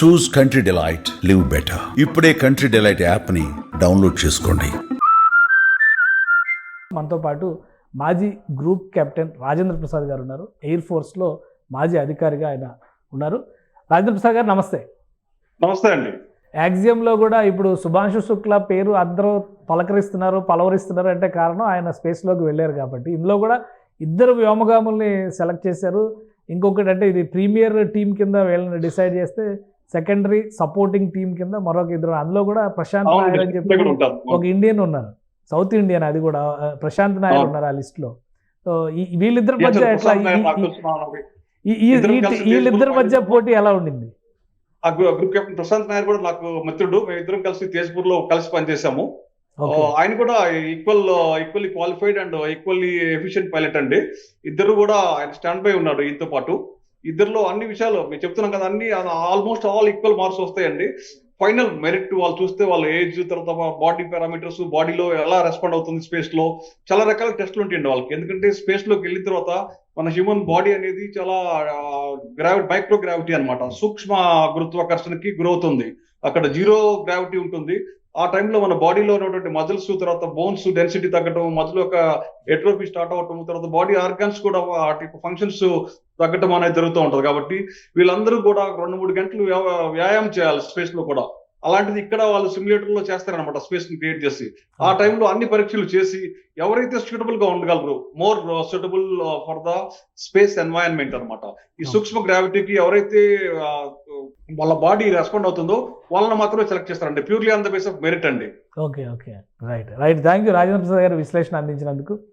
Choose country delight live better ఇప్పుడే country delight యాప్ని download చేసుకోండి. మనతో పాటు మాజీ గ్రూప్ కెప్టెన్ రాజేంద్ర ప్రసాద్ గారు ఉన్నారు. ఎయిర్ ఫోర్స్లో మాజీ అధికారిగా ఆయన ఉన్నారు. రాజేంద్ర ప్రసాద్ గారు నమస్తే. నమస్తే అండి. యాక్సియంలో కూడా ఇప్పుడు సుభాంశు శుక్లా పేరు అందరూ పలకరిస్తున్నారు పలవరిస్తున్నారు అంటే కారణం ఆయన స్పేస్లోకి వెళ్ళారు కాబట్టి. ఇందులో కూడా ఇద్దరు వ్యోమగాముల్ని సెలెక్ట్ చేశారు. ఇంకొకటి అంటే ఇది ప్రీమియర్ టీం కింద వీళ్ళని డిసైడ్ చేస్తే సెకండరీ సపోర్టింగ్ టీం కింద మరొక ఇద్దరు అందులో కూడా ప్రశాంత్ నాయర్ అని చెప్పి. ఒక ఇండియన్ ఉన్నారు. సౌత్ ఇండియన్ అది కూడా ప్రశాంత్ నాయర్. ఉన్నారు ఆ లిస్ట్లో. సో వీళ్ళిద్దరి మధ్య ఎట్లా వీళ్ళిద్దరి మధ్య పోటీ ఎలా ఉండింది? ఆ గ్రూప్ కెప్టెన్ ప్రశాంత్ నాయర్ కూడా నాకు మిత్రుడు. మేము ఇద్దరం కలిసి తేజ్పూర్లో కలిసి పనిచేసాము ఆయన కూడా equal equally qualified and equally efficient pilot అండి. ఇద్దరు కూడా ఆయన స్టాండ్ బై ఉన్నాడు ఈయనతో పాటు. ఇద్దరిలో అన్ని విషయాలు మేము చెప్తున్నాం కదా అన్ని ఆల్మోస్ట్ ఆల్ ఈక్వల్ మార్క్స్ వస్తాయండి. ఫైనల్ మెరిట్ వాళ్ళు చూస్తే వాళ్ళ ఏజ్ తర్వాత బాడీ పారామీటర్స్ బాడీలో ఎలా రెస్పాండ్ అవుతుంది స్పేస్లో చాలా రకాల టెస్ట్లు ఉంటాయండి వాళ్ళకి. ఎందుకంటే స్పేస్లోకి వెళ్ళిన తర్వాత మన హ్యూమన్ బాడీ అనేది చాలా గ్రావిటీ మైక్రో గ్రావిటీ అన్నమాట. సూక్ష్మ గురుత్వాకర్షణకి గురవుతుంది. అక్కడ జీరో గ్రావిటీ ఉంటుంది. ఆ టైంలో మన బాడీలో ఉన్నటువంటి మజిల్స్ తర్వాత బోన్స్ డెన్సిటీ తగ్గడం మజిల్ యొక్క ఎట్రోఫీ స్టార్ట్ అవటం తర్వాత బాడీ ఆర్గాన్స్ కూడా వాటి ఫంక్షన్స్ తగ్గటం అనేది జరుగుతూ ఉంటది. కాబట్టి వీళ్ళందరూ కూడా రెండు మూడు గంటలు వ్యా- వ్యాయామం చేయాలి స్పేస్లో కూడా. అలాంటిది ఇక్కడ వాళ్ళు సిమ్యులేటర్లో చేస్తారనమాట స్పేస్ని క్రియేట్ చేసి. ఆ టైంలో అన్ని పరీక్షలు చేసి ఎవరైతే సూటబుల్గా ఉండగలరు more suitable for the space environment అన్నమాట. ఈ సూక్ష్మ గ్రావిటీకి ఎవరైతే ఆ, వాళ్ళ బాడీ రెస్పాండ్ అవుతుందో వాళ్ళని మాత్రమే సెలెక్ట్ చేస్తారండి. Purely on the base of merit అండి. Okay okay. Right right thank you Rajendra Prasad గారు విశ్లేషణ అందించినందుకు.